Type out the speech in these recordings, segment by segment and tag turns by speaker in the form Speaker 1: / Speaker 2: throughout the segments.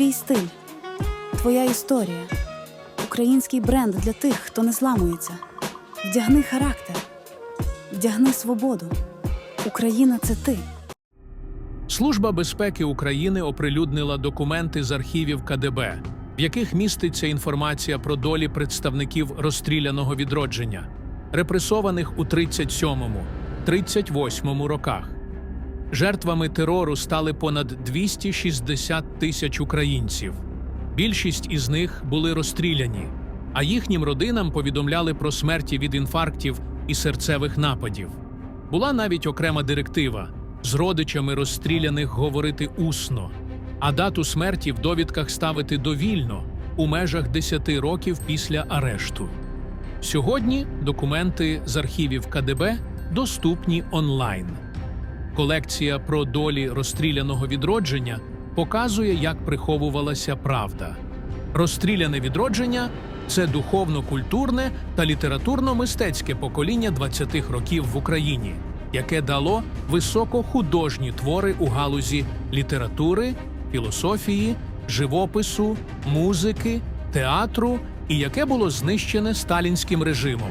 Speaker 1: Твій стиль, твоя історія, український бренд для тих, хто не зламується. Вдягни характер, вдягни свободу. Україна це ти.
Speaker 2: Служба безпеки України оприлюднила документи з архівів КДБ, в яких міститься інформація про долі представників розстріляного відродження, репресованих у 37-38 роках. Жертвами терору стали понад 260 тисяч українців. Більшість із них були розстріляні, а їхнім родинам повідомляли про смерті від інфарктів і серцевих нападів. Була навіть окрема директива з родичами розстріляних говорити усно, а дату смерті в довідках ставити довільно у межах 10 років після арешту. Сьогодні документи з архівів КДБ доступні онлайн. Колекція про долі розстріляного відродження показує, як приховувалася правда. Розстріляне відродження це духовно-культурне та літературно-мистецьке покоління 20-х років в Україні, яке дало високохудожні твори у галузі літератури, філософії, живопису, музики, театру і яке було знищене сталінським режимом.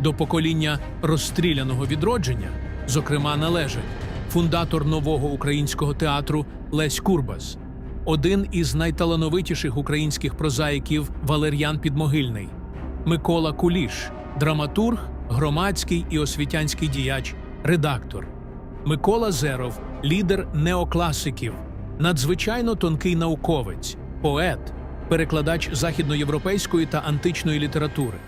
Speaker 2: До покоління розстріляного відродження, зокрема, належать фундатор нового українського театру Лесь Курбас, один із найталановитіших українських прозаїків Валер'ян Підмогильний, Микола Куліш, драматург, громадський і освітянський діяч, редактор, Микола Зеров, лідер неокласиків, надзвичайно тонкий науковець, поет, перекладач західноєвропейської та античної літератури.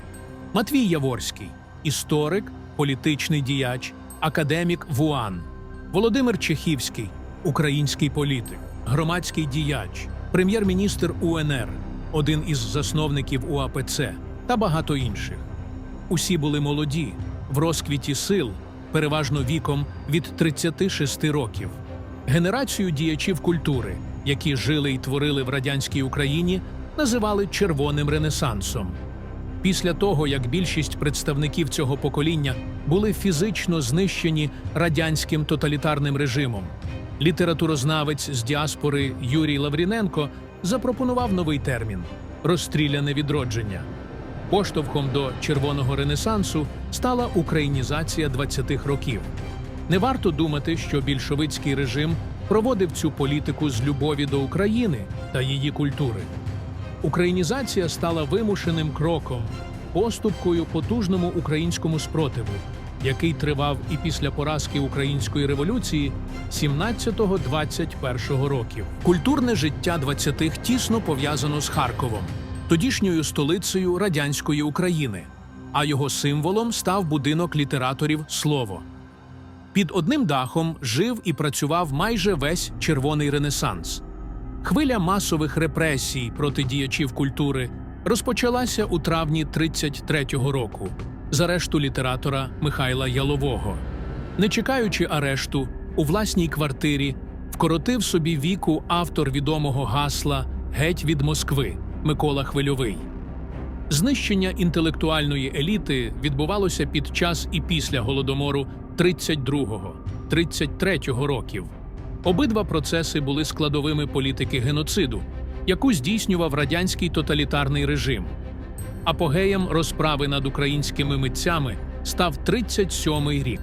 Speaker 2: Матвій Яворський, історик, політичний діяч, академік ВУАН, Володимир Чехівський, український політик, громадський діяч, прем'єр-міністр УНР, один із засновників УАПЦ та багато інших. Усі були молоді, в розквіті сил, переважно віком від 36 років. Генерацію діячів культури, які жили і творили в радянській Україні, називали Червоним Ренесансом. Після того, як більшість представників цього покоління були фізично знищені радянським тоталітарним режимом, літературознавець з діаспори Юрій Лавріненко запропонував новий термін розстріляне відродження. Поштовхом до червоного ренесансу стала українізація 20-х років. Не варто думати, що більшовицький режим проводив цю політику з любові до України та її культури. Українізація стала вимушеним кроком, поступкою потужному українському спротиву, який тривав і після поразки української революції 17-21 років. Культурне життя 20-х тісно пов'язано з Харковом, тодішньою столицею радянської України, а його символом став будинок літераторів Слово. Під одним дахом жив і працював майже весь червоний ренесанс. Хвиля масових репресій проти діячів культури розпочалася у травні 33-го року з арешту літератора Михайла Ялового. Не чекаючи арешту, у власній квартирі вкоротив собі віку автор відомого гасла Геть від Москви Микола Хвильовий. Знищення інтелектуальної еліти відбувалося під час і після голодомору 32-33 років. Обидва процеси були складовими політики геноциду, яку здійснював радянський тоталітарний режим. Апогеєм розправи над українськими митцями став 37-й рік.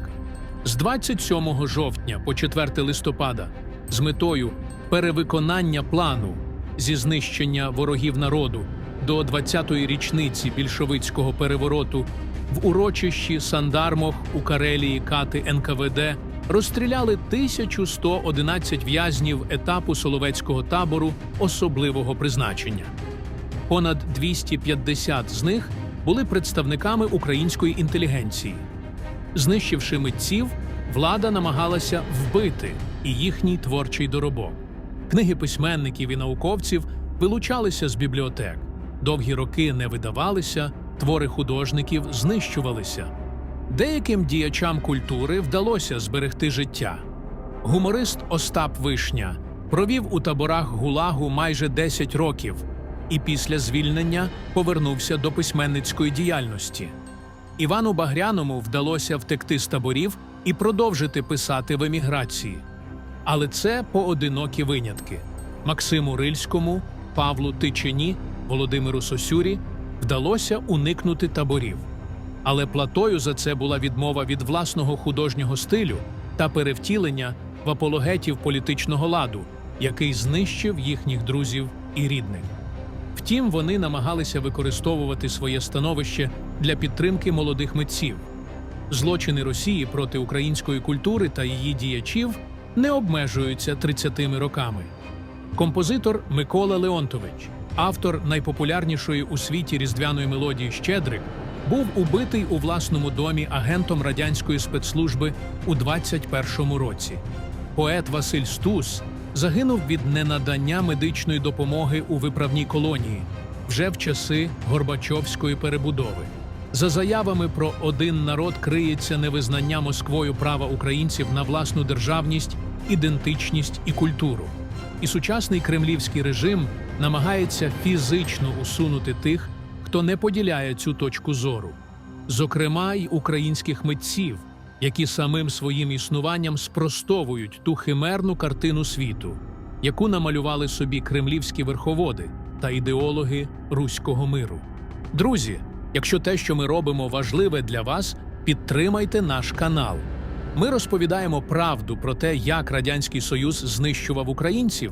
Speaker 2: З 27 жовтня по 4 листопада з метою перевиконання плану зі знищення ворогів народу до 20-ї річниці більшовицького перевороту в урочищі Сандармох у Карелії кати НКВД розстріляли 1111 в'язнів етапу Соловецького табору особливого призначення. Понад 250 з них були представниками української інтелігенції. Знищивши митців, влада намагалася вбити і їхній творчий доробок. Книги письменників і науковців вилучалися з бібліотек, довгі роки не видавалися, твори художників знищувалися. Деяким діячам культури вдалося зберегти життя. Гуморист Остап Вишня провів у таборах Гулагу майже 10 років і після звільнення повернувся до письменницької діяльності. Івану Багряному вдалося втекти з таборів і продовжити писати в еміграції. Але це поодинокі винятки. Максиму Рильському, Павлу Тичині, Володимиру Сосюрі вдалося уникнути таборів. Але платою за це була відмова від власного художнього стилю та перевтілення в апологетів політичного ладу, який знищив їхніх друзів і рідних. Втім, вони намагалися використовувати своє становище для підтримки молодих митців. Злочини Росії проти української культури та її діячів не обмежуються 30 роками. Композитор Микола Леонтович, автор найпопулярнішої у світі різдвяної мелодії Щедрик, був убитий у власному домі агентом радянської спецслужби у 21-му році. Поет Василь Стус загинув від ненадання медичної допомоги у виправній колонії вже в часи Горбачовської перебудови. За заявами про один народ криється невизнання Москвою права українців на власну державність, ідентичність і культуру. І сучасний кремлівський режим намагається фізично усунути тих, хто не поділяє цю точку зору, зокрема й українських митців, які самим своїм існуванням спростовують ту химерну картину світу, яку намалювали собі кремлівські верховоди та ідеологи руського миру. Друзі, якщо те, що ми робимо, важливе для вас, підтримайте наш канал. Ми розповідаємо правду про те, як Радянський Союз знищував українців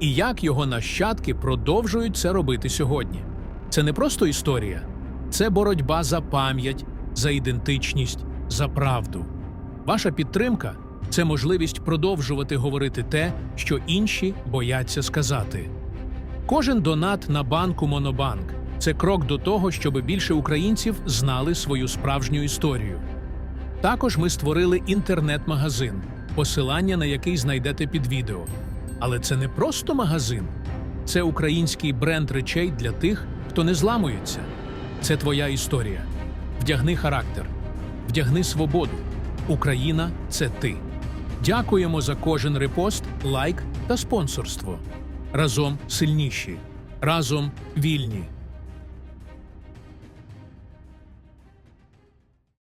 Speaker 2: і як його нащадки продовжують це робити сьогодні. Це не просто історія, це боротьба за пам'ять, за ідентичність, за правду. Ваша підтримка це можливість продовжувати говорити те, що інші бояться сказати. Кожен донат на банку Монобанк це крок до того, щоб більше українців знали свою справжню історію. Також ми створили інтернет-магазин, посилання на який знайдете під відео. Але це не просто магазин, це український бренд речей для тих, хто не зламується. Це твоя історія. Вдягни характер, вдягни свободу. Україна це ти. Дякуємо за кожен репост, лайк та спонсорство. Разом сильніші, разом вільні.